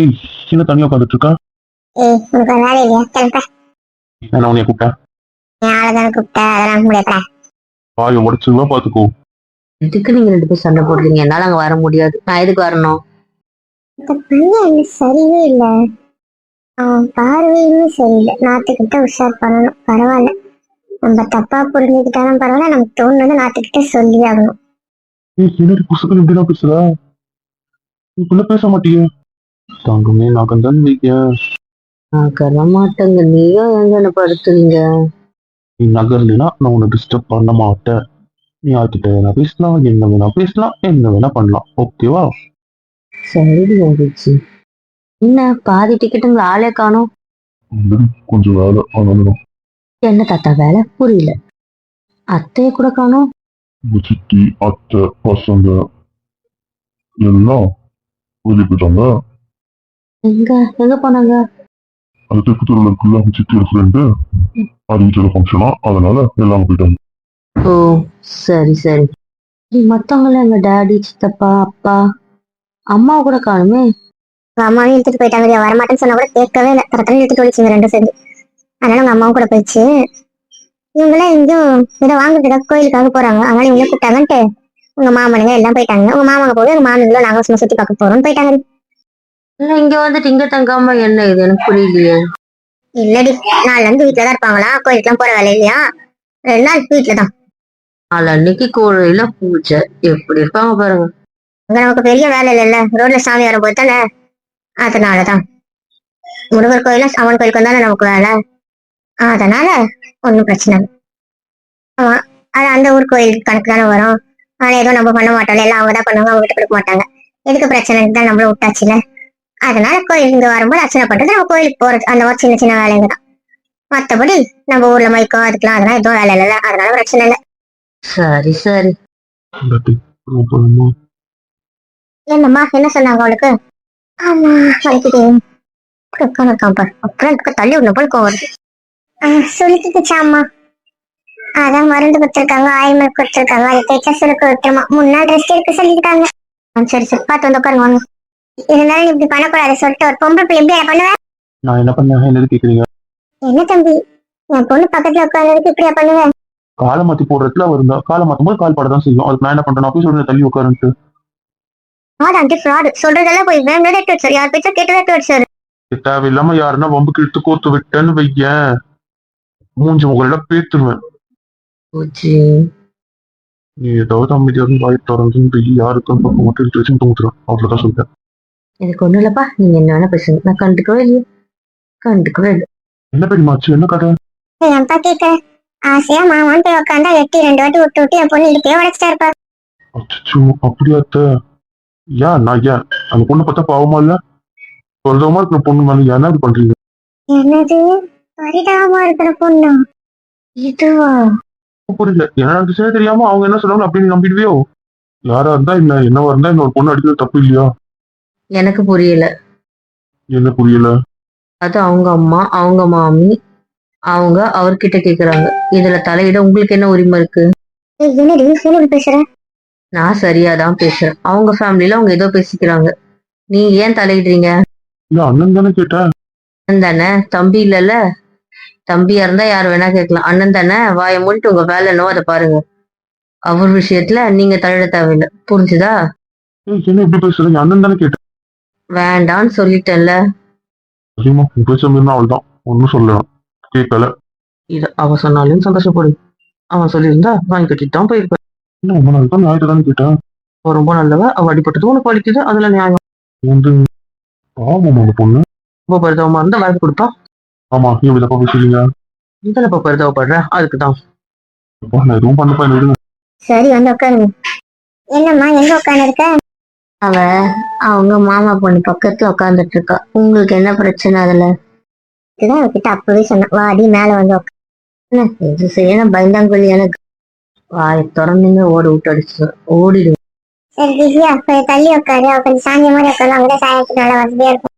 ஏய் என்ன தனியா உட்காந்துட்டு இருக்கா ஏய் உனக்கு ஒரு வேலை இல்லையா? கிளம்ப. நான் உன்னைய கூப்பிட்டேன் கூப்பிட்ட அதெல்லாம் வாயை பாத்துக்கோ. எதுக்கு நீங்க ரெண்டு பேரும் சண்டை போடுறீங்க? என்னால அங்க வர முடியாது. நான் எதுக்கு வரணும்? இந்த பையன் என்ன சரியே இல்ல. அவன் பார்வையுமே சரியில்லை. நாத்துக்கிட்ட உஷார் பண்ணணும். பரவாயில்ல. நம்ம தப்பா புரிஞ்சுக்கிட்டாலும் பரவாயில்ல. நமக்கு தோணுனது நாத்துக்கிட்ட சொல்லி ஆகணும். ஏய் என்னடி புசுக்கு இப்படிலாம் பேசுற? இப்படிலாம் பேச மாட்டியே? தங்கமே நான் கந்தான் வைக்க நான் கர மாட்டேங்க நீயும் எங்க என்ன படுத்துறீங்க? நீ நகர்லினா நான் உன்னை டிஸ்டர்ப் பண்ண மாட்டேன். நீ யார்கிட்ட வேணா பேசலாம் என்ன வேணா பேசலாம் என்ன வேணா பண்ணலாம். ஓகேவா சரி வந்துச்சு என்ன பாதி டிக்கெட்டுங்களை ஆளே காணோம்? கொஞ்சம் வேலை அதனால என்ன தாத்தா வேலை? புரியல. அத்தைய கூட காணோம்? சித்தி அத்தை பசங்க எல்லாம் வெளியே போயிட்டாங்க. எங்க? எங்க போனாங்க? அது தெற்கு தெருவில் இருக்குல்ல சித்தியோட ஃப்ரெண்டு அது வீட்டில் ஃபங்க்ஷனா அதனால எல்லாம் போயிட்டாங்க. ஓ சரி சரி. நீ மத்தவங்கள எங்க? டாடி சித்தப்பா அப்பா? அம்மா கூட காணுமே? அம்மாவையும் இழுத்துட்டு போயிட்டாங்க இவ வரமாட்டேன்னு சொன்னா கூட கேட்கவே இல்லை. கரெக்டாக இழுத்துட்டு ஓடிச்சுங்க ரெண்டும் சேர்ந்து அதனால உங்க அம்மாவும் கூட போயிடுச்சு. இவங்களாம் எங்கேயும் ஏதோ வாங்குறதுக்காக கோயிலுக்காக போறாங்க. அதனால இவங்களே கூப்பிட்டாங்கன்ட்டு உங்க மாமனுங்க எல்லாம் போயிட்டாங்க. உங்க மாமாங்க போய் உங்க மாமனுங்களும் நாங்க சும்மா சுத்தி பார்க்க போறோம்னு போயிட்டாங்க இல்ல இங்க வந்துட்டு இங்க தங்காம என்ன இது? எனக்கு புரியலையே. இல்லடி நாள்ல இருந்து வீட்டுல தான் இருப்பாங்களா? கோயிலுக்குலாம் போற வேலை இல்லையா? ரெண்டு நாள் வீட்டுல தான் நாளை அன்னைக்கு கோழையில பூஜை. எப்படி இருப்பாங்க பாருங்க. அங்க நமக்கு பெரிய வேலை இல்லைல்ல. ரோட்ல சாமி வரும்போது தானே? அதனாலதான். முருகர் கோயிலும் அவன் கோயிலுக்கு தானே நமக்கு வேலை. அதனால ஒன்றும் பிரச்சனை இல்லை. ஆமா அது அந்த ஊர் கோயில் கணக்கு தானே வரும். ஆனா எதுவும் நம்ம பண்ண மாட்டோம்ல. எல்லாம் அவங்க தான் பண்ணுவாங்க. அவங்க கொடுக்க மாட்டாங்க. எதுக்கு பிரச்சனை தான் நம்மளும் விட்டாச்சுல. அதனால கோயில் இங்க வரும்போது அர்ச்சனை பண்றது நம்ம கோயிலுக்கு போறது அந்த மாதிரி சின்ன சின்ன வேலைங்க தான். மத்தபடி நம்ம ஊர்ல மைக்கோ அதுக்கெல்லாம் அதெல்லாம் எதுவும் வேலை இல்லைல்ல. அதனால பிரச்சனை இல்லை. சரி சரி. என்னம்மா என்ன சொன்னாங்க அவளுக்கு? ஆமா வலிக்குது. உட்காந்து இருக்கான் பாரு அப்புறம் இதுக்கு தள்ளி விடணும் போல கோவம் வருது. சொல்லிக்கிட்டுச்சா அம்மா? அதான் மருந்து கொடுத்துருக்காங்க ஆயில்மெண்ட் கொடுத்துருக்காங்க அதை தேய்ச்சா சுருக்கு விட்டுருமா. மூணு நாள் ரெஸ்ட் எடுக்க சொல்லிக்கிட்டாங்க. ஆ, சரி சரி பார்த்து வந்து உட்காருங்க வாங்க. இருந்தாலும் நீ இப்படி பண்ணக்கூடாது. சொல்லிட்டு ஒரு பொம்பளை பிள்ளை எப்படி பண்ணுவேன் நான் என்ன பண்ணேன் என்னது கேக்குறீங்க? என்ன தம்பி? என் பொண்ணு பக்கத்துல உட்காந்துருக்கு இப்படியா பண்ணுவேன் காலை மாத்தி போடுறதுல அவர் இருந்தா காலை மாத்தும் போது கால் பட தான் செய்யும். அதுக்கு நான் என்ன பண்றேன்? போய் சொல்றேன் தள்ளி உட்காருன்ட்டு. ஃப்ராட் ஆண்டி ஃப்ராடு சொல்றதெல்லாம் போய் வேணும் எடுத்து வச்சாரு யார் பேச்சா கேட்டு எடுத்து வச்சாரு தேவையில்லாம யாருன்னா வம்புக்கு இழுத்து கோத்து விட்டேன்னு வையேன் மூஞ்சி முகலாம் பேத்துருவேன். பூஜி நீ ஏதாவது அமைதியா இருந்து வாய் திறந்து யாருக்கும் பக்கம் மட்டும் எடுத்து வச்சு தூங்குறான் அவ்வளவுதான் சொல்லிட்டேன் எனக்கு ஒண்ணும் இல்லப்பா. நீங்க என்ன வேணா பேசுங்க. நான் கண்டுக்கவே இல்லையே. கண்டுக்கவே இல்லை. என்ன பெரியமாச்சு என்ன கதை? என்ப்பா கேட்க ஆசையா மாமான்னு போய் உட்காந்தா எட்டி ரெண்டு வாட்டி விட்டு விட்டு என் பொண்ணு இடுப்பே உடச்சிட்டா இருப்பா. அச்சோ அப்படியா அத்தை? ஏன்? நான் ஏன்? அந்த பொண்ணு பார்த்தா பாவமா இல்ல? சொல்றவமா இருக்கிற பொண்ணு மேல ஏன்னா இது பண்றீங்க? என்னது? பரிதாபமா இருக்கிற பொண்ணு? இதுவா? புரியல என்ன நடந்துச்சுனே தெரியாம அவங்க என்ன சொல்றாங்க அப்படின்னு நம்பிடுவியோ? யாரா இருந்தா என்ன? என்னவா இருந்தா இன்னொரு பொண்ணு அடிக்கிறது தப்பு இல்லையா? எனக்கு புரியல. என்ன புரியல? அது அவங்க அம்மா அவங்க மாமி அவங்க அவர்கிட்ட கேக்குறாங்க. இதுல தலையிட உங்களுக்கு என்ன உரிமை இருக்கு? என்னடி? என்ன இப்படி பேசுற? நான் சரியா தான் பேசுறேன். அவங்க ஃபேமிலில அவங்க ஏதோ பேசிக்கிறாங்க. நீ ஏன் தலையிடுறீங்க? இல்ல அண்ணன் தானே கேட்டேன் அண்ணன் தானே? தம்பி இல்லைல்ல. தம்பியா இருந்தா யார் வேணா கேட்கலாம். அண்ணன் தானே? வாயை மூடிட்டு உங்க வேலை என்னவோ அதை பாருங்க. அவர் விஷயத்துல நீங்க தலையிட தேவையில்லை. புரிஞ்சுதா? என்ன இப்படி பேசுறீங்க? அண்ணன் தானே கேட்டேன் வேண்டான்னு சொல்லிட்டேன்ல. சரிம்மா உன் பேச மீறினா அவள் தான் ஒன்னும் சொல்ல கேட்கல இது அவ சொன்னாலும் சந்தோஷப்படு. அவன் சொல்லியிருந்தா வாங்கி கட்டிட்டு தான் போயிருப்பேன். என்ன ரொம்ப நாள் தான் நியாயத்தை தானே கேட்டேன்? அவ ரொம்ப நல்லவ அவ அடிப்பட்டது உனக்கு வலிக்குது அதுல நியாயம். வந்து பாவம் அந்த பொண்ணு. ரொம்ப பரிதாபமா இருந்தா வாங்கி கொடுப்பா. ஆமா நீ விதப்பா பேசுறீங்க இதுல இப்ப பரிதாபப்படுற? அதுக்குதான். அப்பா, நான் எதுவும் பண்ணப்பா என்ன விடுங்க. சரி வந்து உட்காருங்க. என்னம்மா எங்க உட்காந்து இருக்க அவ அவங்க மாமா பொண்ணு பக்கத்துல உட்காந்துட்டு இருக்கா உங்களுக்கு என்ன பிரச்சனை அதுல? இதுதான் அவகிட்ட அப்பவே சொன்னேன். வாடி மேல வந்து உட்காரு. இது சரியான எனக்கு வாயை திறந்துங்க ஓடி விட்டு அடிச்சு ஓடிடு. சரி திவ்யா கொஞ்சம் தள்ளி உட்காரு அவ கொஞ்சம் சாஞ்சி மாதிரி உட்காந்து அங்கதான் சாயத்துக்கு நல்லா வசதியா இருக்கும்.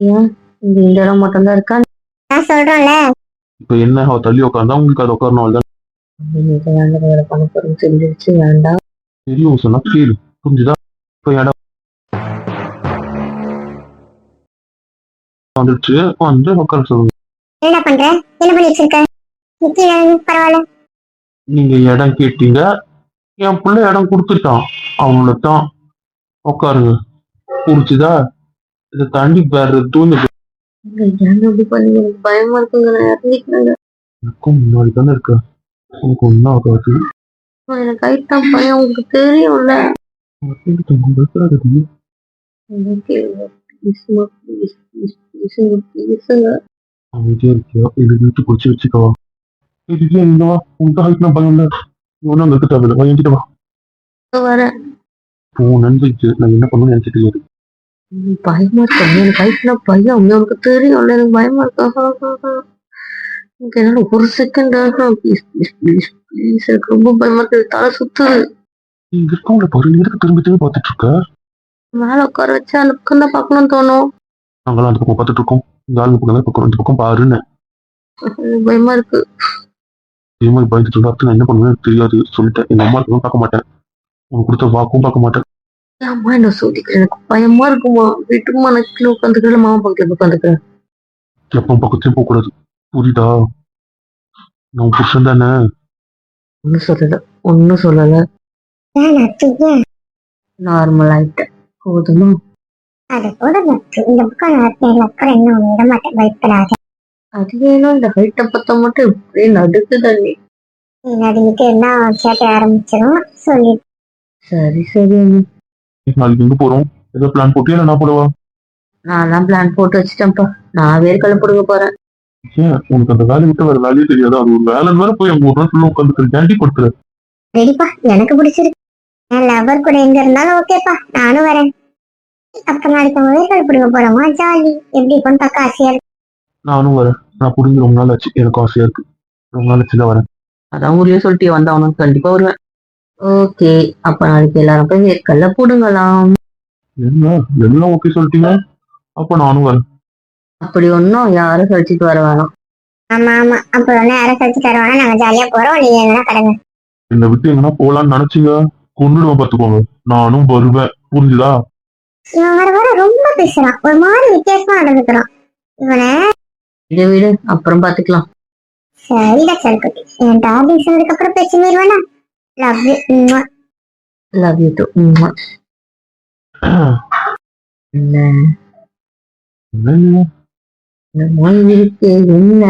ஏன்? இந்த இடம் மட்டும்தான் இருக்கா? நான் சொல்றேன்ல இப்ப என்ன? அவ தள்ளி உட்காந்தா உங்களுக்கு அது உட்காரணும் தான் வேலை பண்ண போறோம் தெரிஞ்சிருச்சு வேண்டாம். தெரியும் சொன்னா கேளு. புரிஞ்சுதா? இப்ப இடம் வந்துச்சு வந்து உட்கார சொல்லுங்க. என்ன பண்ற? என்ன பண்ணி வச்சிருக்க? பரவாயில்ல நீங்க இடம் கேட்டீங்க. என் பிள்ளை இடம் கொடுத்துட்டான். அவ்வளவுதான் உட்காருங்க புடிச்சுதா இதை தாண்டி வேற எனக்கு பயமா இருக்குங்க. எனக்கும் முன்னாடி தானே இருக்க. எனக்கு ஒன்றும் ஆகாது. எனக்கு உங்களுக்கு தெரியும்ல. அமைதியா இருக்கியா? இது வீட்டு பிடிச்சி வச்சுக்கவா? இதுக்கு எங்க வா. உங்க ஹைட்னா பயம் இல்ல. ஒன்னும் அங்க இருக்க தேவையில்ல. வா என்கிட்ட வா. வரேன். போனேன்னு வைக்க நான் என்ன பண்ணணும்னு எனக்கு தெரியாது பயமா இருக்கு? எனக்கு பயம். தெரியும்ல எனக்கு பயமா இருக்கு? எனக்கு என்னால ஒரு second please please please please எனக்கு ரொம்ப பயமா இருக்கு. தலை சுத்துது இங்க இருக்கவங்கள பாரு. நீ எதுக்கு திரும்பி திரும்பி பார்த்துட்டு இருக்க? மேல உட்கார வச்சு அந்த பக்கம் தான் பார்க்கணும்னு தோணும். நாங்களாம் அந்த பக்கம் பார்த்துட்டு இருக்கோம். இந்த ஆளுங்க பக்கம் தான் பக்கம் இந்த பக்கம் பாருன்னு. பயமா இருக்கு. இதே மாதிரி பயந்துட்டு இருந்தா அடுத்து நான் என்ன பண்ணுவேன்னு எனக்கு தெரியாது. சொல்லிட்டேன். எங்க அம்மா இருக்கவும் பார்க்க மாட்டேன். உனக்கு கொடுத்த வாக்கும் பார்க்க மாட்டேன். அம்மா என்ன சோதிக்கிறேன் எனக்கு பயமா இருக்குமா? வீட்டுமா நான் கீழே உட்காந்துக்கிறேன் மாமா பக்கத்துல உட்காந்துக்கிறேன்? எப்பவும் பக்கத்துலயும் போக கூடாது. புரியுதா? நான் புருஷன் தானே. ஒன்னும் சொல்லல. ஒன்னும் சொல்லல. நார்மல் ஆயிட்டேன். போதுமா? அது நட்டு இந்த பக்கம் நான் அப்புறம் என்ன விட மாட்டேன். பயப்படாத. அது வேணும் இந்த ஹைட்டை பார்த்தா மட்டும் இப்படியே நடுக்கு தண்ணி நீ நடுங்கிட்டு என்ன சேட்டை ஆரம்பிச்சிடும் சொல்லி. சரி சரி அண்ணி. நாளைக்கு எங்க போறோம்? ஏதோ பிளான் இல்லை நான் போடவா? நான்லாம் பிளான் போட்டு வச்சுட்டேன்ப்பா. நான் வேர்க்கடலை பிடுங்க போறேன். ஏன்? உனக்கு அந்த வேலையை விட்டு வேற வேலையே தெரியாது. அது ஒரு வேலை வேற போய் அங்க ஒரு நாள் ஃபுல்லா உட்காந்து கேண்டி கொடுத்துரு. ரெடிப்பா எனக்கு பிடிச்சிருக்கு. என் லவர் கூட எங்க இருந்தாலும் ஓகேப்பா நானும் வரேன். அப்ப நாளைக்கு அவங்க வேர்கள் பிடிக்க போறோமா? ஜாலி. எப்படி இருக்கும்னு பார்க்க ஆசையா இருக்கு. நானும் வரேன். நான் புரிஞ்சு ரொம்ப நாள் ஆச்சு. எனக்கு ஆசையா இருக்கு. ரொம்ப நாள் ஆச்சு தான் வரேன். அதான் ஊர்லயே சொல்லிட்டு வந்தவனும் கண்டிப்பா வருவேன். ஓகே. அப்ப நாளைக்கு எல்லாரும் போய் வேர்க்கடலை போடுங்களாம். என்ன? எல்லாம் ஓகே சொல்லிட்டீங்க? அப்ப நானும் வரேன். அப்படி ஒன்றும் யாரும் சொல்லிட்டு வர வேணாம். ஆமா ஆமா. அப்ப வந்து யாரும் கழிச்சு தருவாங்க நாங்க ஜாலியா போறோம். நீங்க என்ன கடங்க. என்னை விட்டு எங்கன்னா போலான்னு நினைச்சீங்க? கொண்டுடுவேன் பாத்துக்கோங்க நானும் வருவேன். புரிஞ்சுதா? இவன் வர வர ரொம்ப பேசுறான். ஒரு மாதிரி வித்தியாசமா நடந்துக்கிறான். இவனை விடு விடு அப்புறம் பாத்துக்கலாம். சரிடா சல்குட்டி என் டாபிக் சொன்னதுக்கு அப்புறம் பேச்சு மீறுவானா? Love you love you too என்ன? என்னமோ இருக்கு என்ன?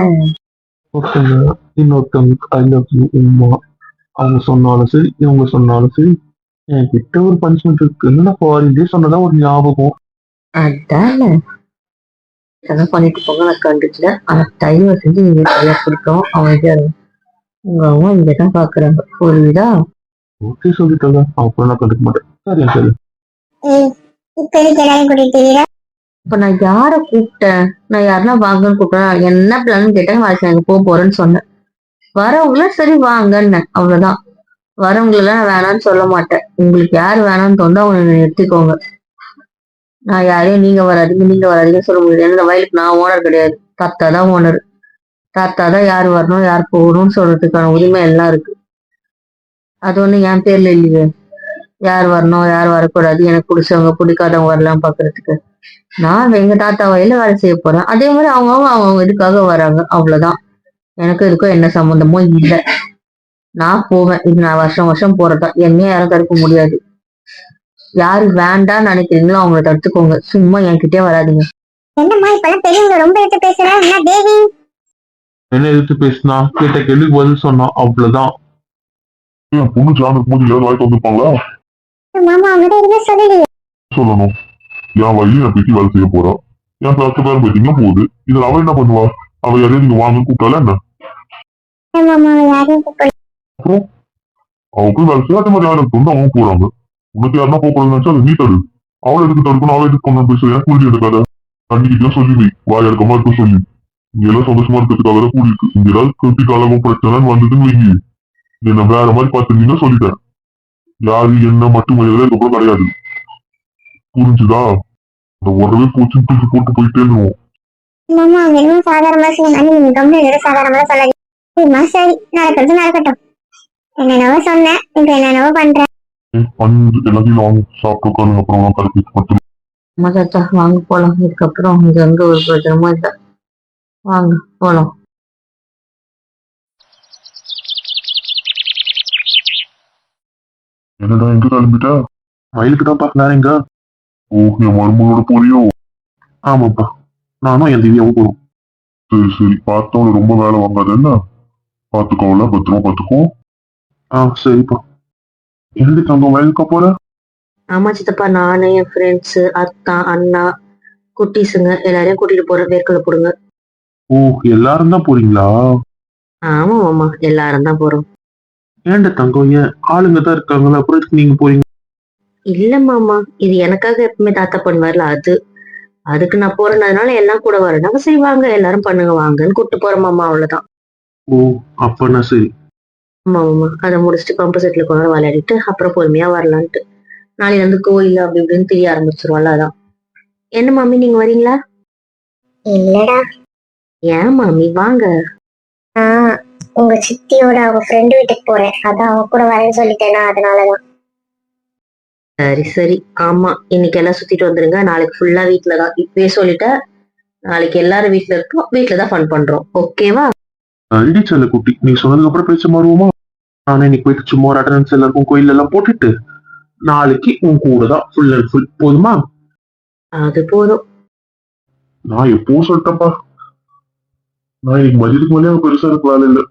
ஒருத்தங்க இன்னொருத்தவங்களுக்கு ஐ லவ் யூ உமா அவங்க சொன்னாலும் சரி இவங்க சொன்னாலும் சரி என்கிட்ட ஒரு பனிஷ்மெண்ட் இருக்குன்னு நான் ஃபாரின்லேயே சொன்னதா ஒரு ஞாபகம்? அதானே. இதெல்லாம் பண்ணிட்டு போங்க நான் கண்டுக்கல. ஆனா தயவு செஞ்சு நீங்க சரியா பிடிக்கும் அமைதியா இருங்க உங்க அம்மா இங்க தான் பாக்குறாங்க. புரியுதா? ஓகே சொல்லிட்டாங்க. அப்புறம் நான் கண்டுக்க மாட்டேன். சரி சரி ஏய் இப்ப கூட்டிட்டு நான் யார கூப்பிட்டேன்? நான் யாரெல்லாம் வாங்கன்னு கூப்பிட்டேன்? என்ன பிளான் கேட்டேன். இங்க போக போறேன்னு சொன்னேன். வரவங்கள சரி வாங்கன்னு அவ்வளவுதான். வரவங்களெல்லாம் நான் வேணாம்னு சொல்ல மாட்டேன். உங்களுக்கு யார் வேணாம்னு தோணுதோ அவங்க எடுத்துக்கோங்க நான் யாரையும் நீங்க வராதீங்க நீங்க வராதீங்கன்னு சொல்ல முடியாது. ஏன்னா வயலுக்கு நான் ஓனர் கிடையாது. தாத்தா தான் ஓனர் தாத்தா தான் யார் வரணும் யார் போகணும்னு சொல்றதுக்கான உரிமை எல்லாம் இருக்கு. அது ஒண்ணு என் பேர்ல இல்லையே. யார் வரணும் யார் வரக்கூடாது எனக்கு பிடிச்சவங்க பிடிக்காதவங்க வரலாம் பாக்குறதுக்கு. நான் எங்க தாத்தா வயல வேலை செய்ய போறேன். அதே மாதிரி அவங்கவுங்க அவங்கவுங்க இதுக்காக வராங்க. அவ்வளவுதான். எனக்கு இதுக்கும் என்ன சம்மந்தமும் இல்லை. நான் போவேன். இது நான் வருஷம் வருஷம் போறதா. என்னையும் யாரும் தடுக்க முடியாது. யாரு வேண்டாம்னு நினைக்கிறீங்களோ அவங்கள தடுத்துக்கோங்க. சும்மா என்கிட்டயே வராதீங்க. என்னம்மா இப்பெல்லாம் பெரியவங்க ரொம்ப எடுத்து பேசுற? என்ன தேவி? என்ன எதிர்த்து பேசினா? கேட்ட கேள்விக்கு பதில் சொன்னான் அவ்வளவுதான். பொண்ணு போது ஏதாவது வாய்ப்பு வந்திருப்பாங்களா? மாமா அவங்ககிட்ட எதுவுமே சொல்லலையே. சொல்லணும். என் வழி என் பேத்தி வேலை செய்ய போறா. என் பத்து பேர் பேத்திங்க போகுது? இதுல அவ என்ன பண்ணுவா? அவ யாரையும் நீங்க வாங்க கூப்பிட்டால என்ன? மாமா யாரையும் கூப்பிடல. அவ போய் வேலை செய்ய மாதிரி யாரும் வந்து அவங்க போறாங்க. உனக்கு யாருன்னா போகக்கூடாதுன்னு நினைச்சா அது நீ தடு. அவளை எதுக்கு தடுக்கணும் அவளை எதுக்கு கொண்டு பேச எனக்கு புரிஞ்சு எடுக்காத கண்டிக்கிட்டே சொல்லி நீ வாய் எடுக்கமா இருக்க சொல்லி. இங்க எல்லாம் சந்தோஷமா இருக்கிறதுக்காக தான் கூடியிருக்கு. இங்க ஏதாவது கட்டி காலமும் பிரச்சனைன்னு வந்ததுன்னு வைங்க என்ன வேற மாதிரி பார்த்துருந்தீங்கன்னா சொல்லிட்டேன் யாரு என்ன மட்டும் இதுக்கப்புறம் கிடையாது. புரிஞ்சுதா? அந்த உடவே போச்சுன்னு தூக்கி போட்டு போயிட்டே இருந்தோம் மாமா அவங்க சாதாரணமா சொல்லி நீங்க கம்பெனி சாதாரணமா சொல்லாதீங்க. சரி நடக்கிறது நடக்கட்டும் என்னென்னவோ சொன்னேன் இப்ப என்னென்னவோ பண்றேன். பண்ணி எல்லாத்தையும் வாங்கி சாப்பிட்டு உட்காருங்க அப்புறம் கருப்பி மட்டும். அம்மா தாத்தா வாங்க போலாம். இதுக்கப்புறம் இங்க எங்க ஒரு பிரச்சனமா இல்ல வாங்க போலாம். என்னடா எங்க கிளம்பிட்ட? வயலுக்கு தான்ப்பா வேற எங்க? ஓ என் மருமகளோட போறியோ? ஆமாப்பா நானும் என் திவ்யாவும் போறோம். சரி சரி. பார்த்தவங்க ரொம்ப வேலை வாங்காத என்ன? பாத்துக்கோல பத்திரமா பாத்துக்கோ ஆ சரிப்பா. எழுதி தங்கம் வயலுக்கு போற? ஆமா சித்தப்பா நானு என் ஃப்ரெண்ட்ஸ் அத்தா அண்ணா குட்டீஸுங்க எல்லாரையும் கூட்டிட்டு போறேன். வேர்க்கலை போடுங்க. ஓ எல்லாரும் தான் போறீங்களா? ஆமா மாமா எல்லாரும் தான் போறோம். ஏன்டா தங்கம் ஏன் ஆளுங்க தான் இருக்காங்களா? அப்புறம் எதுக்கு நீங்க போறீங்க? இல்ல மாமா இது எனக்காக எப்பவுமே தாத்தா பண்ணுவார்ல அது. அதுக்கு நான் போறேன்றதுனால எல்லாம் கூட வரேன். சரி வாங்க எல்லாரும் பண்ணுங்க வாங்கன்னு கூப்பிட்டு போறேன் மாமா அவ்வளவுதான். ஓ அப்பனா சரி. ஆமா மாமா அதை முடிச்சுட்டு பம்பு செட்ல நேரம் விளையாடிட்டு அப்புறம் பொறுமையா வரலான்ட்டு. நாளைல இருந்து கோயில் அப்படி இப்படின்னு தெரிய ஆரம்பிச்சிருவோம்ல அதான். என்ன மாமி நீங்க வரீங்களா? இல்லடா. ஏன் மாமி? வாங்க. நான் உங்க சித்தியோட அவங்க ஃப்ரெண்டு வீட்டுக்கு போறேன். அதான் அவங்க கூட வரேன்னு சொல்லிட்டேனா அதனாலதான். சரி சரி. ஆமா இன்னைக்கு எல்லாம் சுத்திட்டு வந்துருங்க. நாளைக்கு ஃபுல்லா வீட்ல தான். இப்பவே சொல்லிட்டேன் நாளைக்கு எல்லாரும் வீட்ல இருக்கோம். வீட்ல தான் ஃபன் பண்றோம். ஓகேவா அடி செல்ல குட்டி நீ சொன்னதுக்கு அப்புறம் பேச மாறுவோமா? நானே இன்னைக்கு போயிட்டு சும்மா ஒரு அட்டண்டன்ஸ் எல்லாருக்கும் கோயில் எல்லாம் போட்டுட்டு நாளைக்கு உன் கூட தான் ஃபுல் அண்ட் ஃபுல் போதுமா? அது போதும். நான் எப்பவும் சொல்லிட்டேன்ப்பா நான் இன்னைக்கு மதியத்துக்கு மேலே பெருசா எனக்கு வேலை இல்லை.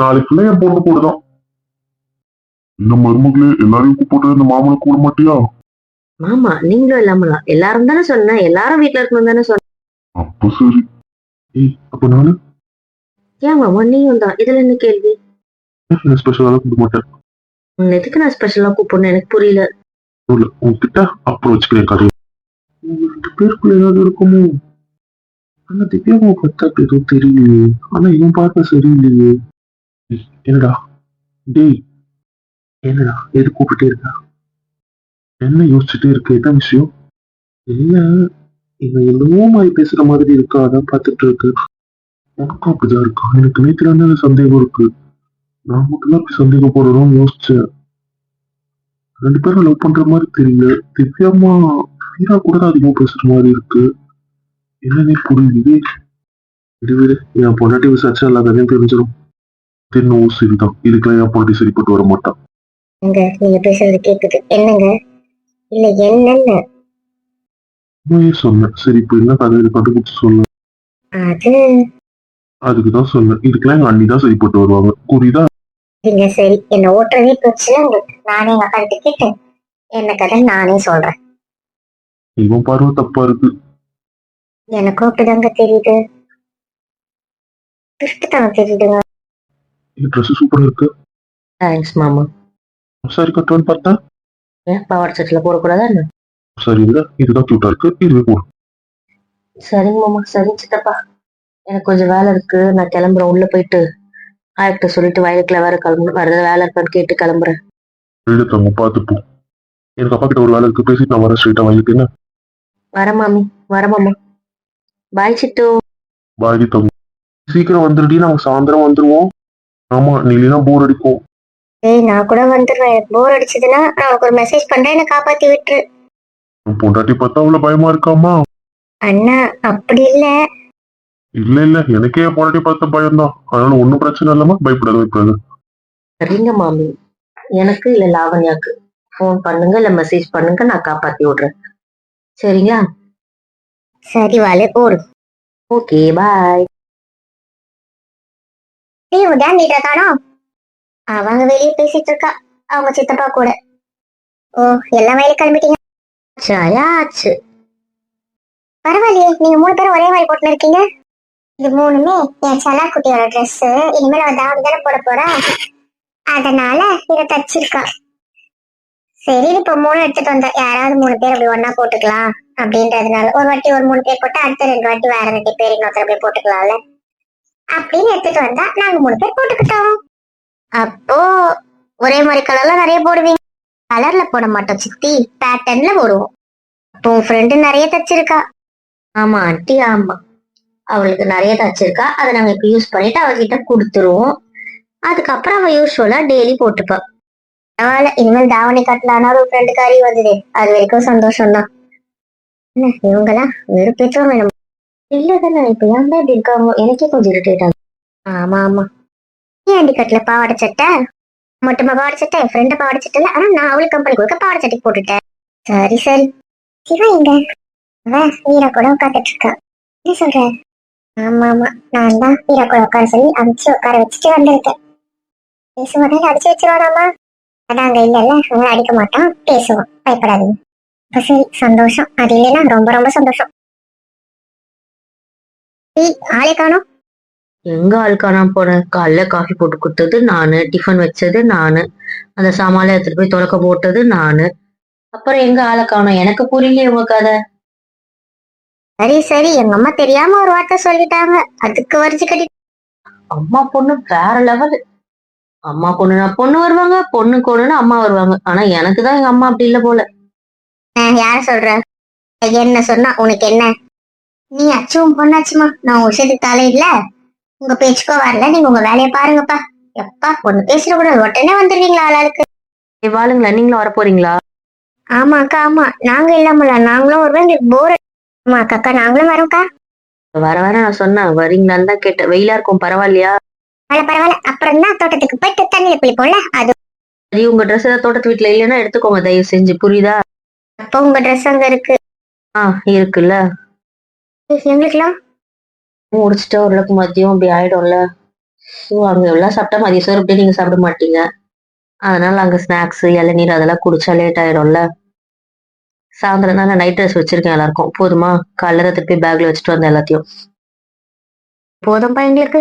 நாளைக்கு ஃபுல்லா என் பொண்ணு கூட தான் இந்த மருமகளே எல்லாரையும் கூப்பிட்டு இந்த மாமனை கூட மாட்டியா? மாமா நீங்களும் இல்லாமலாம் எல்லாரும் தானே சொன்னேன். எல்லாரும் வீட்ல இருக்கணும் தானே சொன்னேன். அப்ப சரி. ஏய் அப்ப நானு? ஏன் மாமா நீயும் தான். இதுல என்ன கேள்வி? ஸ்பெஷலாக கொடுக்க மாட்டேன்? உன்னை எதுக்கு நான் ஸ்பெஷலா கூப்பிடணும்? எனக்கு புரியல. இல்ல உன்கிட்ட அப்புறம் வச்சுக்கிறேன் கதையை உங்க ரெண்டு பேருக்குள்ள ஏதாவது இருக்குமோ? ஆனா திவ்யாவை பார்த்தா எதுவும் தெரியலையே ஆனா இவன் பார்க்க சரியில்லையே. என்னடா? டேய் என்னடா? எது கூப்பிட்டே இருக்கா? என்ன யோசிச்சுட்டே இருக்க? என்ன விஷயம்? இல்ல இவன் என்னமோ மாதிரி பேசுற மாதிரி இருக்கா? அதான் பார்த்துட்டு இருக்கு. உனக்கும் அப்படிதான் இருக்கா? எனக்கு நேற்று சந்தேகம் இருக்கு. நான் மட்டும் தான் அப்படி சந்தேகப்படணும்னு யோசிச்சேன். ரெண்டு பேரும் லவ் பண்ற மாதிரி தெரியல. திவ்யாமா வீரா கூட தான் அதிகமா பேசுற மாதிரி இருக்கு. என்னன்னே புரியுது இதுவே என் பொண்டாட்டி விசாரிச்சா எல்லா கதையும் தெரிஞ்சிடும் தென்னும் சரிதான். இதுக்கெல்லாம் என் பொண்டாட்டி சரிப்பட்டு வர மாட்டான் எங்க நீங்க பேசுறது கேக்குது. என்னங்க? இல்ல என்னன்னு உண்மையே சொன்னேன்? சரி இப்போ என்ன கதையில கண்டுபிடிச்சு சொல்ல அது அதுக்கு தான் சொன்னேன். இதுக்கெல்லாம் எங்க அண்ணி தான் சரிப்பட்டு வருவாங்க. புரியுதா? நீங்க சரி. என்ன ஓட்டுறதே உங்களுக்கு நானே எங்க அப்பா கிட்ட கேட்டேன். என்ன கதை? நானே சொல்றேன். இவன் பார்வை தப்பா இருக்கு. எனக்கும் அப்படிதாங்க தெரியுது. திருட்டுத்தனம் தெரியுதுங்க. ட்ரெஸ் சூப்பரா இருக்கு. தேங்க்ஸ் மாமா. சரி கட்டுவேன்னு பார்த்தா? ஏன் பவர் செட்ல போடக்கூடாதா என்ன? சரி இதுதான் கியூட்டா இருக்கு. இதுவே போடும் சரிங்க மாமா. சரி சித்தப்பா. எனக்கு கொஞ்சம் வேலை இருக்கு. நான் கிளம்புறேன். உள்ள போயிட்டு ஆயிட்ட சொல்லிட்டு வயலுக்குள்ள வேற கிளம்பணும். வேற ஏதாவது வேலை இருக்கான்னு கேட்டு கிளம்புறேன். எழுதத்தவங்க பார்த்து போ எனக்கு அப்பா கிட்ட ஒரு வேலை இருக்கு. பேசிட்டு நான் வரேன் ஸ்ட்ரெயிட்டா வயலுக்கு என்ன? வர மாமி. வர மாமா. பாய் சிட்டு. பாதி தங்கம் சீக்கிரம் வந்துடுடி நாங்க சாயந்தரம் வந்துருவோம். ஆமா நீ இல்லைன்னா போர் அடிக்கும். ஏய் நான் கூட வந்துடுவேன் எனக்கு போர் அடிச்சதுன்னா நான் உனக்கு ஒரு மெசேஜ் பண்றேன். என்ன காப்பாத்தி விட்டுரு. உன் பொண்டாட்டி பார்த்தா அவ்வளவு பயமா இருக்காமா? அண்ணா அப்படி இல்ல. இல்ல இல்ல. எனக்கே என் பொண்டாட்டி பார்த்த பயம்தான். அதனால ஒண்ணும் பிரச்சனை இல்லாம பயப்படாத பயப்படாது சரிங்க மாமி. எனக்கு இல்ல லாவண்யாக்கு. ஃபோன் பண்ணுங்க இல்ல மெசேஜ் பண்ணுங்க நான் காப்பாத்தி விடுறேன். சரிங்களா? சரி வாழு ஓடு. ஓகே பாய் ஏய் உதான் வீட்டுல காணோம் அவங்க வெளியே பேசிட்டு இருக்கா. அவங்க சித்தப்பா கூட. ஓ எல்லாம் வயலுக்கு கிளம்பிட்டீங்க. ஆச்சு. பரவாயில்லையே. நீங்க மூணு பேரும் ஒரே மாதிரி போட்டுன்னு இருக்கீங்க. இது மூணுமே என் செல்லா குட்டியோட ட்ரெஸ் இனிமேல் அவன் தாவடி தானே போட போறா. அதனால இதை தச்சிருக்கா. சரி இப்ப மூணு எடுத்துட்டு வந்தா. யாராவது மூணு பேர் அப்படி ஒன்னா போட்டுக்கலாம் அப்படின்றதுனால. ஒரு வாட்டி ஒரு மூணு பேர் போட்டு அடுத்த ரெண்டு வாட்டி வேற ரெண்டு பேர் இன்னொருத்தர் அப்படி போட்டுக்கலாம்ல. அப்படின்னு எடுத்துட்டு வந்தா நாங்க மூணு பேர் போட்டுக்கிட்டோம். அப்போ ஒரே மாதிரி கலர்ல நிறைய போடுவீங்க. கலர்ல போட மாட்டோம் சித்தி. பேட்டர்ன்ல போடுவோம். அப்போ உன் ஃப்ரெண்டு நிறைய தச்சிருக்கா. ஆமா ஆண்டி ஆமா. அவளுக்கு நிறைய தச்சிருக்கா அதை நாங்க இப்ப யூஸ் பண்ணிட்டு அவகிட்ட கொடுத்துருவோம். அதுக்கப்புறம் அவ யூஸ்வலா டெய்லி போட்டுப்பா. பரவாயில்ல இனிமேல் தாவணி கட்டலான்னு ஒரு ஃப்ரெண்டுக்காரி வந்தது. அது வரைக்கும் சந்தோஷம் தான் என்ன இவங்கெல்லாம் வெறுப்பேற்றவும் வேணும். இல்ல தானே இப்ப ஏன் இப்படி இருக்காங்க? எனக்கே கொஞ்சம் இரிட்டேட் ஆகும் ஆமா ஆமா. ஏன் அண்டி கட்டில பாவாடை சட்டை? மட்டுமா பாவாடை சட்டை? என் ஃப்ரெண்டு பாவாடை சட்டை ஆனா நான் அவளுக்கு கம்பெனி கொடுக்க பாவாடை சட்டை போட்டுட்டேன். சரி சரி. சிவா எங்க? வீரா கூட உட்காந்துட்டு இருக்கா. என்ன சொல்ற? ஆமா ஆமா நான் தான் வீரா உட்கார சொல்லி அடிச்சு உட்கார வச்சுட்டு வந்திருக்கேன். பேசுவானே அடிச்சு வச்சிருவானாமா? அதான் அங்க இல்லல்ல அவன் அடிக்க மாட்டான் பேசுவான். பயப்படாதீங்க. அப்ப சரி சந்தோஷம். அது இல்லைன்னா ரொம்ப ரொம்ப சந்தோஷம். ஏய், ஆளே காணோம். எங்க ஆள் ஆளுக்கானா போனேன் காலைல காஃபி போட்டு கொடுத்தது நானு டிஃபன் வச்சது நானு அந்த சாமான்ல எடுத்துட்டு போய் துறக்க போட்டது நானு. அப்புறம் எங்க ஆளை காணோம்? எனக்கு புரியலையே உங்க கதை. சரி சரி. எங்க அம்மா தெரியாம ஒரு வார்த்தை சொல்லிட்டாங்க. அதுக்கு வரிச்சு கட்டி அம்மா பொண்ணு வேற லெவல் அம்மா பொண்ணுனா பொண்ணு வருவாங்க பொண்ணு பொண்ணுனா அம்மா வருவாங்க. ஆனா எனக்கு தான் எங்க அம்மா அப்படி இல்ல போல. யார சொல்ற? என்ன சொன்னா உனக்கு என்ன? நீ அச்சும் பொண்ணாச்சுமா? நான் விஷயத்துக்கு தலையிடல உங்க பேச்சுக்கோ வரல. நீங்க உங்க வேலையை பாருங்கப்பா. எப்பா ஒண்ணு பேசுற கூட உடனே வந்துருவீங்களா ஆளாளுக்கு வாளுங்களா நீங்களும் வர போறீங்களா ஆமா அக்கா ஆமா. நாங்க இல்லாமல நாங்களும் வருவோம். எங்களுக்கு போர் ஆமா அக்கா நாங்களும் வரோம்க்கா வர வர நான் சொன்னேன். வரீங்களான்னு தான் கேட்டேன். வெயிலா இருக்கும் பரவாயில்லையா? பரவாயில்ல பரவாயில்ல. அப்புறம் தான் தோட்டத்துக்கு போயிட்டு தண்ணியில குளிப்போம்ல அது. சரி உங்க ட்ரெஸ் ஏதாவது தோட்டத்து வீட்டுல இல்லைன்னா எடுத்துக்கோங்க தயவு செஞ்சு. புரியுதா? அப்போ உங்க ட்ரெஸ் அங்க இருக்கு. ஆ இருக்குல்ல. எங்களுக்குலாம் முடிச்சுட்டு ஓரளவுக்கு மதியம் அப்படி ஆயிடும்ல. ஸோ அங்க எல்லாம் சாப்பிட்டா மதிய சோறு அப்படியே நீங்க சாப்பிட மாட்டீங்க. அதனால அங்க ஸ்நாக்ஸ் இளநீர் அதெல்லாம் குடிச்சா லேட் ஆயிடும்ல. சாயந்தரம் தான் நான் நைட் ட்ரெஸ் வச்சிருக்கேன் எல்லாருக்கும். போதுமா? காலையில திருப்பி பேக்ல வச்சுட்டு வந்தேன் எல்லாத்தையும். போதும்பா எங்களுக்கு?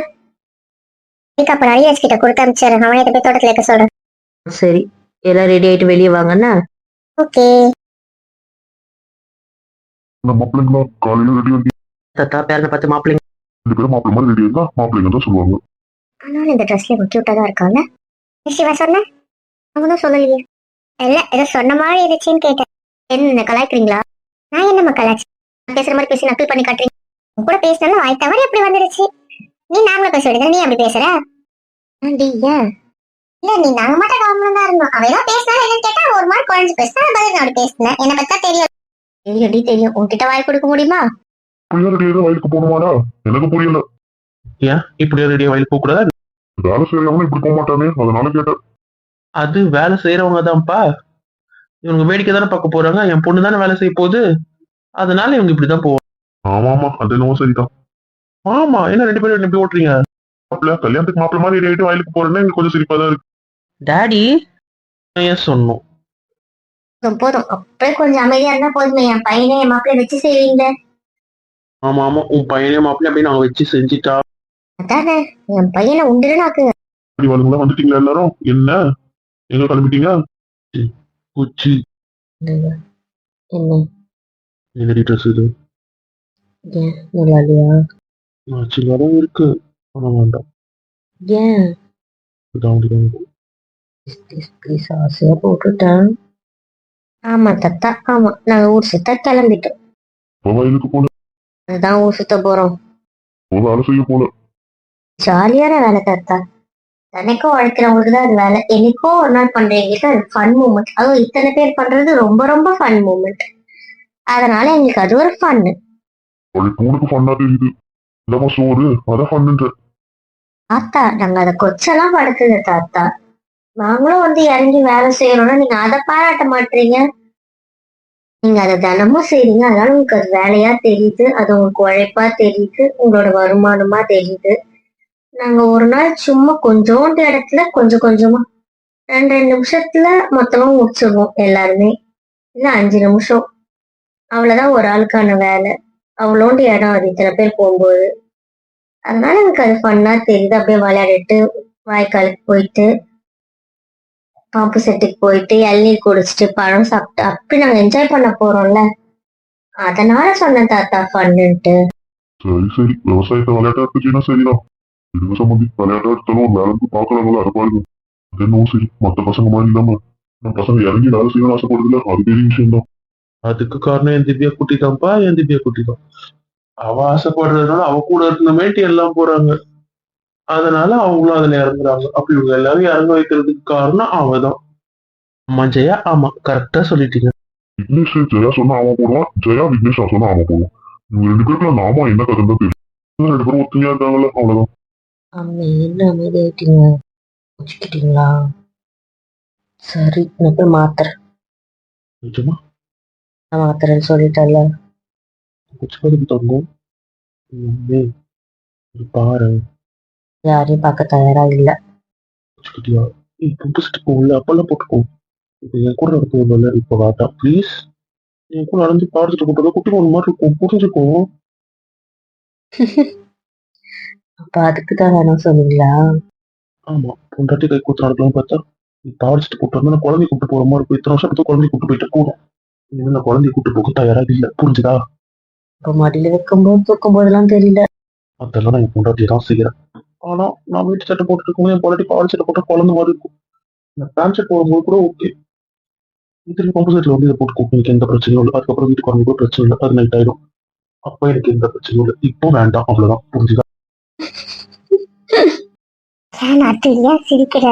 அப்ப அரியஸ் கிட்ட கொடுத்து அனுப்பிச்சாரு அவனே போய் தோட்டத்துல இருக்க சொல்றேன். சரி. எல்லாம் ரெடி ஆயிட்டு வெளியே வாங்கன்னு ஓகே. மாப்பிள்ளைங்களா காலையில ரெடி வந்து தத்தா பேரனை பார்த்து மாப்பிள்ளைங்க ரெண்டு பேரும் மாப்பிள்ளை மாதிரி ரெடி இருந்தா மாப்பிள்ளைங்க தான் சொல்லுவாங்க. ஆனாலும் இந்த ட்ரெஸ்ல கியூட்டா தான் இருக்காங்க சிவா சொன்ன? தான் சொல்லலையே. இல்ல ஏதோ சொன்ன மாதிரி இருந்துச்சுன்னு கேட்டேன். என்ன கலாய்க்கிறீங்களா? நான் என்னம்மா கலாய்ச்சி? பேசுற மாதிரி பேசி நக்கல் பண்ணி காட்டுறீங்க. உன் கூட பேசினாலும் வாய் தவறி எப்படி வந்துருச்சு. நீ நாங்களும் பேச வேண்டியது நீ அப்படி பேசுற? ஆண்டி ஏன்? இல்ல நீ நாங்க மட்டும் நார்மலா தான் இருந்தோம். அவ ஏதோ பேசினாலும் என்னன்னு கேட்டா ஒரு மாதிரி குழஞ்சு பேசினா பதில் நான் அப்படி பேசினேன். என்ன பத்தா தெரியும். தெரியும் தெரியும். உன்கிட்ட வாய் கொடுக்க முடியுமா? ரெடி ஆயிடும் வயலுக்கு போகணுமாடா? எனக்கு புரியல. ஏன்? இப்படியே ரெடியா வயலுக்கு போக கூடாது வேலை செய்யறவனும் இப்படி போக மாட்டானே அதனால கேட்டேன். அது வேலை செய்யறவங்க தான்ப்பா இவங்க வேடிக்கை தானே பார்க்க போறாங்க. என் பொண்ணு தானே வேலை செய்ய போகுது. அதனால இவங்க இப்படிதான் போவாங்க ஆமா ஆமா அது என்னவோ சரிதான். ஆமா என்ன ரெண்டு பேரும் எப்படி ஓட்டுறீங்க? மாப்பிள்ள கல்யாணத்துக்கு மாப்பிள்ள மாதிரி ரெடி ஆயிட்டு வயலுக்கு போறேன்னா எனக்கு கொஞ்சம் சிரிப்பா தான் இருக்கு. டாடி. ஏன் சொன்னோம்? போதும் அப்படியே கொஞ்சம் அமைதியா இருந்தா போதுமே. என் பையனை என் மாப்பிள்ளை வச்சு செய்வீங்க ஆமா ஆமா. உன் பையனே மாப்பிள்ளை அப்படின்னு நாங்க வச்சு செஞ்சுட்டா. அதானே. என் பையனை உண்டுனாக்கு அப்படி வாளுங்களா வந்துட்டீங்களா எல்லாரும்? என்ன? எங்க கிளம்பிட்டீங்க? குச்சி என்ன? என்னடி ட்ரெஸ் இது? ஏன்? நல்லா இல்லையா ஆச்சுவலா தான் இருக்கு. ஆனா வேண்டாம். ஏன். ப்ளீஸ் ப்ளீஸ் ஆசையா போட்டுட்டேன். ஆமா தத்தா. ஆமா நாங்க ஊர் சுத்த கிளம்பிட்டோம். இப்போ வயலுக்கு போல அதுதான் ஊர் சுத்த போறோம். இப்போ வேலை செய்ய போல. ஜாலியான வேலை தாத்தா. தன்னைக்கும் உழைக்கிறவங்களுக்கு தான் அது வேலை. என்னைக்கோ ஒரு நாள் பண்றவங்களுக்கு அது ஃபன் மூமெண்ட் அதுவும் இத்தனை பேர் பண்றது ரொம்ப ரொம்ப ஃபன் மூமெண்ட் அதனால எங்களுக்கு அது ஒரு ஃபன்னு உனக்கு ஃபன்னா தெரியுது. இல்லம்மா சோறு அதான் ஃபன்னுன்ற தாத்தா நாங்க அதை கொச்செல்லாம் படுத்துது தாத்தா. நாங்களும் வந்து இறங்கி வேலை செய்யறோம்னா நீங்க அதை பாராட்ட மாட்டீங்க. நீங்க அதை தினமும் செய்றீங்க. அதனால உங்களுக்கு அது வேலையா தெரியுது. அது உங்களுக்கு உழைப்பா தெரியுது. உங்களோட வருமானமா தெரியுது. நாங்க ஒரு நாள் சும்மா கொஞ்சோண்டு இடத்துல கொஞ்சம் கொஞ்சமா ரெண்டு ரெண்டு நிமிஷத்துல மொத்தமா முடிச்சிருவோம் எல்லாருமே. இல்ல அஞ்சு நிமிஷம். அவ்வளவுதான் ஒரு ஆளுக்கான வேலை. அவ்வளோண்டு இடம் அது இத்தனை பேர் போகும்போது. அதனால எனக்கு அது ஃபன்னா தெரியுது. அப்படியே விளையாடிட்டு வாய்க்காலுக்கு போயிட்டு பம்பு செட்டுக்கு போயிட்டு இளநீர் குடிச்சிட்டு பழம் சாப்பிட்டு அப்படி நாங்க என்ஜாய் பண்ண போறோம்ல. அதனால சொன்னேன் தாத்தா ஃபன்னுட்டு சரி சரி. விவசாயத்தை விளையாட்டா சரிதான் இதுக்கு சம்மந்தி விளையாட்டா எடுத்தாலும் வேலைக்கு பாக்குறாங்களா அதை பாருங்க அது என்னவோ சரி மத்த பசங்க மாதிரி இல்லாம நம்ம பசங்க இறங்கி வேலை செய்யணும்னு ஆசைப்படுதுல அது பெரிய விஷயம் தான் அதுக்கு காரணம் என் திவ்யா குட்டி தான்ப்பா என் திவ்யா குட்டி தான் அவ ஆசைப்படுறதுனால அவ கூட இருந்தமேட்டு எல்லாம் போறாங்க. அதனால அவங்களும் அதுல இறங்குறாங்க. அப்படி இவங்க எல்லாரும் இறங்க வைக்கிறதுக்கு காரணம் அவதான். ஆமா ஜெயா ஆமா கரெக்டா சொல்லிட்டீங்க. விக்னேஷ் ஜெயா சொன்னா அவன் போடுவான். ஜெயா விக்னேஷ் சொன்னா அவன் போடுவான். இவங்க ரெண்டு பேருக்குள்ள அந்த என்ன கதை தான் தெரியும் ரெண்டு பேரும் ஒத்துமையா இருக்காங்கல்ல அவ்வளவுதான். அம்மே என்ன அமைதியாயிட்டீங்க? வச்சுக்கிட்டீங்களா சரி நான் போய் மாத்துறேன். நிஜமா? நான் மாத்துறேன்னு சொல்லிட்டேன்ல. கொச்சுக்காதுக்கு தங்கும். இது பாரு. யாரையும் பார்க்க தயாரா இல்ல. வச்சுக்கிட்டியா ஏய் புது செட்டு போகல அப்பெல்லாம் போட்டுக்கோ. இப்போ என் கூட நடக்க வரல இப்போ வாட்டா ப்ளீஸ் என் கூட நடந்து பாடுத்துட்டு போட்டதோ குட்டி ஒரு மாதிரி இருக்கும். புரிஞ்சுக்கோ. அப்ப அதுக்கு தான் வேணாம் சொன்னீங்களா? ஆமா பொண்டாட்டி கை கூத்து நடக்கலாம் பார்த்தா நீ பாடிச்சிட்டு போட்டு வந்தா நான் குழந்தை கூட்டு போற மாதிரி இருக்கும். இத்தனை வருஷம் எடுத்து குழந்தை கூட்டு போயிட்டு கூட இனிமே நான் குழந்தைய கூட்டு போக தயாரா இல்ல. புரிஞ்சுதா? இப்ப மடியில வைக்கும்போது தூக்கும் போதெல்லாம் தெரியல. அதெல்லாம் நான் என் பொண்டாட்டியை தான் செய்யறேன். ஆனா நான் வீட்டு சட்டை போட்டுட்டு இருக்கும்போது என் பொண்டாட்டி பாடி சட்டை போட்டா குழந்தை மாதிரி இருக்கும். நான் பேண்ட் ஷர்ட் போடும்போது கூட ஓகே திரும்பி பம்பு செட்ல வந்து இதை போட்டு எனக்கு எந்த பிரச்சனையும் இல்லை. அதுக்கப்புறம் வீட்டுக்கு வரும்போது பிரச்சனை இல்லை. அது நைட் ஆயிடும். அப்ப எனக்கு எந்த பிரச்சனையும் இல்லை. இப்போ வேண்டாம். அவ்வளவுதான். புரிஞ்சுதா? ஏன் அத்தை ஏன் சிரிக்கிற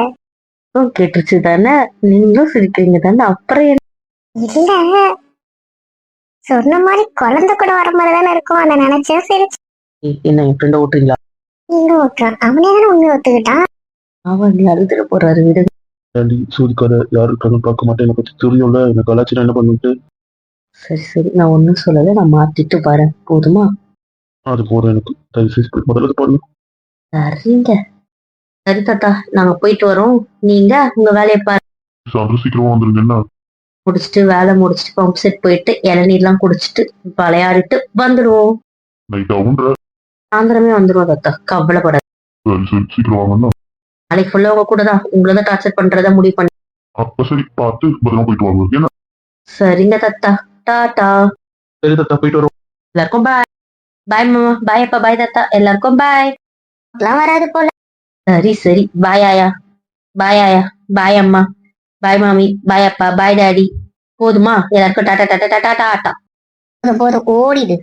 ஓ, கேட்டுருச்சு தானே? நீங்களும் சிரிக்கிறீங்க தானே? அப்புறம் என்ன? இல்ல. சொன்ன மாதிரி குழந்தை கூட வர மாதிரி தானே இருக்கும். அதை நினைச்சேன் சரி. ஏய், என்ன என் ஃப்ரெண்ட ஓட்டுறீங்களா? நீங்க ஓட்டுறான். அவனே தானே உண்மை ஒத்துக்கிட்டான். அவன் நீ அழுதுட போறாரு விடு. ஏன்டி சோதிக்காத யாரு இருக்காங்கன்னு பார்க்க மாட்டேன்? எனக்கு பத்தி தெரியும்ல. எனக்கு கலாச்சாரம் என்ன பண்ணிட்டு சரி சரி. நான் ஒண்ணும் சொல்லல. நான் மாத்திட்டு வரேன். போதுமா? அது போதும் எனக்கு. தயவு செய்து முதல்ல பாருங்க. சரிங்க. சரி தாத்தா நாங்க போயிட்டு வரோம். நீங்க உங்க வேலையை பாரு. சாயந்தரம் சீக்கிரமா வந்துருங்க. என்ன? முடிச்சிட்டு வேலை முடிச்சிட்டு பம்ப் செட் போயிட்டு இளநீர்லாம் குடிச்சிட்டு விளையாடிட்டு வந்துடுவோம் நைட் ஆகுன்ற சாயந்தரமே வந்துருவோம் தாத்தா. கவலைப்படாது சரி சரி. சீக்கிரம் வாங்கன்னா நாளைக்கு ஃபுல்லா உங்க கூட தான். உங்களை தான் டார்ச்சர் பண்றதா முடிவு பண்ணி அப்ப சரி பார்த்து பத்திரமா போயிட்டு வாங்க. என்ன? சரிங்க தாத்தா. டாடா சரி தத்தா போயிட்டு வரோம். எல்லாருக்கும் பாய் பாய் மாமா. பாய் அப்பா. பாய் தாத்தா. எல்லாருக்கும் பாய் எல்லாம் வராது போல. சரி சரி. பாய் ஆயா. பாய் ஆயா. பாய் அம்மா. பாய் மாமி. பாய் அப்பா. Bye daddy. போதுமா? எல்லாருக்கும் டாடா டாடா டாடா டாடா போதும் போதும். ஓடிடு.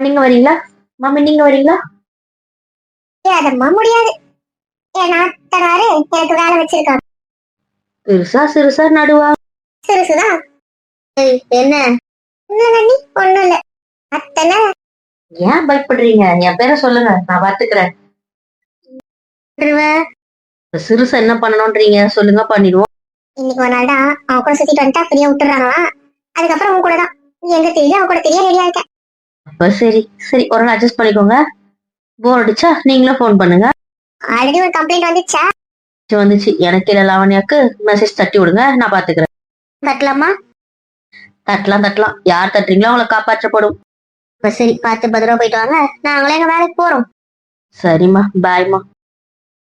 நீங்க வரீங்களா? மாமி நீங்க வரீங்களா? அதம்மா முடியாது. என் நாத்தனாரு எனக்கு வேலை வச்சிருக்காங்க சிறுசா சிறுசா நடுவா. சிறுசுதான் ஏய், என்ன? இல்ல நன்னி ஒண்ணும் இல்ல. அத்தனை. ஏன் பயப்படுறீங்க? என் பேரை சொல்லுங்க. நான் பாத்துக்கிறேன். சிறுசா என்ன பண்ணணும்ன்றீங்க? சொல்லுங்க பண்ணிடுவோம் இன்னைக்கு ஒரு நாள் தான் அவன் கூட சுத்திட்டு வந்துட்டா ஃப்ரீயா விட்டுறாங்களாம் அதுக்கப்புறம் அவன் கூட தான் எங்க தெரியல அவன் கூட தெரிய ரெடியா இருக்கேன். அப்ப சரி சரி ஒரு நாள் அட்ஜஸ்ட் பண்ணிக்கோங்க. போர் அடிச்சா நீங்களும் ஃபோன் பண்ணுங்க. ஆல்ரெடி ஒரு கம்ப்ளைண்ட் வந்துச்சா? வந்துச்சு, எனக்கு இல்ல லாவண்யாக்கு மெசேஜ் தட்டி விடுங்க நான் பாத்துக்கிறேன். கட்டலாமா தட்டலாம் தட்டலாம். யார் தட்டுறீங்களோ அவங்களை காப்பாற்றப்படும். சரி பார்த்து பத்திரமா போயிட்டு வாங்க. நாங்களே எங்க வேலைக்கு போறோம். சரிம்மா பாய்மா